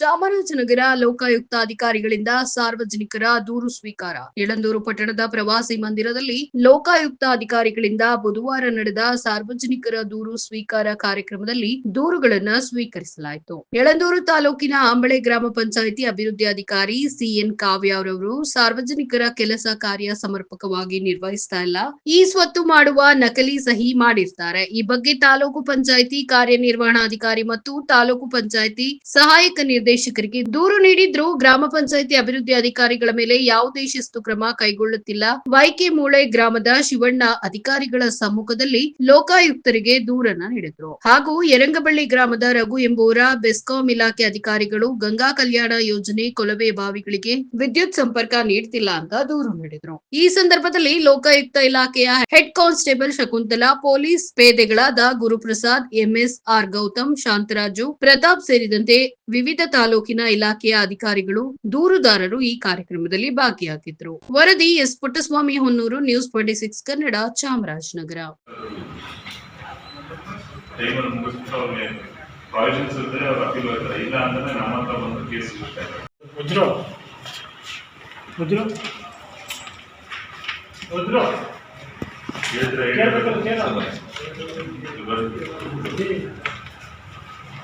ಚಾಮರಾಜನಗರ ಲೋಕಾಯುಕ್ತ ಅಧಿಕಾರಿಗಳಿಂದ ಸಾರ್ವಜನಿಕರ ದೂರು ಸ್ವೀಕಾರ. ಯಳಂದೂರು ಪಟ್ಟಣದ ಪ್ರವಾಸಿ ಮಂದಿರದಲ್ಲಿ ಲೋಕಾಯುಕ್ತ ಅಧಿಕಾರಿಗಳಿಂದ ಬುಧವಾರ ನಡೆದ ಸಾರ್ವಜನಿಕರ ದೂರು ಸ್ವೀಕಾರ ಕಾರ್ಯಕ್ರಮದಲ್ಲಿ ದೂರುಗಳನ್ನು ಸ್ವೀಕರಿಸಲಾಯಿತು. ಯಳಂದೂರು ತಾಲೂಕಿನ ಅಂಬಳೆ ಗ್ರಾಮ ಪಂಚಾಯಿತಿ ಅಭಿವೃದ್ಧಿ ಅಧಿಕಾರಿ ಸಿಎನ್ ಕಾವ್ಯ ಅವರವರು ಸಾರ್ವಜನಿಕರ ಕೆಲಸ ಕಾರ್ಯ ಸಮರ್ಪಕವಾಗಿ ನಿರ್ವಹಿಸ್ತಾ ಇಲ್ಲ. ಈ ಸ್ವತ್ತು ಮಾಡುವ ನಕಲಿ ಸಹಿ ಮಾಡಿರ್ತಾರೆ. ಈ ಬಗ್ಗೆ ತಾಲೂಕು ಪಂಚಾಯಿತಿ ಕಾರ್ಯನಿರ್ವಹಣಾಧಿಕಾರಿ ಮತ್ತು ತಾಲೂಕು ಪಂಚಾಯಿತಿ ಸಹಾಯಕ ನಿರ್ದೇಶಕರಿಗೆ ದೂರು ನೀಡಿದ್ರು ಗ್ರಾಮ ಪಂಚಾಯಿತಿ ಅಭಿವೃದ್ಧಿ ಅಧಿಕಾರಿಗಳ ಮೇಲೆ ಯಾವುದೇ ಶಿಸ್ತು ಕ್ರಮ ಕೈಗೊಳ್ಳುತ್ತಿಲ್ಲ. ವೈಕೆ ಮೂಳೆ ಗ್ರಾಮದ ಶಿವಣ್ಣ ಅಧಿಕಾರಿಗಳ ಸಮ್ಮುಖದಲ್ಲಿ ಲೋಕಾಯುಕ್ತರಿಗೆ ದೂರನ್ನ ನೀಡಿದ್ರು. ಹಾಗೂ ಯರಂಗಬಳ್ಳಿ ಗ್ರಾಮದ ರಘು ಎಂಬುವರ ಬೆಸ್ಕಾಂ ಇಲಾಖೆ ಅಧಿಕಾರಿಗಳು ಗಂಗಾ ಕಲ್ಯಾಣ ಯೋಜನೆ ಕೊಳವೆ ಬಾವಿಗಳಿಗೆ ವಿದ್ಯುತ್ ಸಂಪರ್ಕ ನೀಡ್ತಿಲ್ಲ ಅಂತ ದೂರು ನೀಡಿದ್ರು. ಈ ಸಂದರ್ಭದಲ್ಲಿ ಲೋಕಾಯುಕ್ತ ಇಲಾಖೆಯ ಹೆಡ್ ಕಾನ್ಸ್ಟೇಬಲ್ ಶಕುಂತಲಾ, ಪೊಲೀಸ್ ಪೇದೆಗಳಾದ ಗುರುಪ್ರಸಾದ್, ಎಂಎಸ್ ಆರ್ ಗೌತಮ್, ಶಾಂತರಾಜು, ಪ್ರತಾಪ್ ಸೇರಿದಂತೆ ವಿವಿಧ ತಾಲೂಕಿನ ಇಲಾಖೆಯ ಅಧಿಕಾರಿಗಳು ದೂರುದಾರರು ಈ ಕಾರ್ಯಕ್ರಮದಲ್ಲಿ ಭಾಗಿಯಾಗಿದ್ದರು ವರದಿ S Puttaswamy Honnur news twenty six Kannada Chamarajanagar. ಟೈಮಲ್ಲಿ ಮುಗಿಸ್ಬಿಟ್ಟು ಅವ್ರಿಗೆ ಪ್ರಾವಿಷನ್ಸ್ ಇದ್ದರೆ ಅವ್ರು ಅಪೀಲ್ ಹೋಗ್ತಾರೆ ಇಲ್ಲ ಅಂತಂದ್ರೆ ನಮ್ಮ ಹತ್ರ ಬಂದು ಕೇಸ್ ಇರುತ್ತೆ ಉಜ್ರು. ಉಜ್ರು. ಉಜ್ರು. ಹೇಳಿದ್ರೆ ಕೇಳ್ಬೇಕು, ಕೇಳು.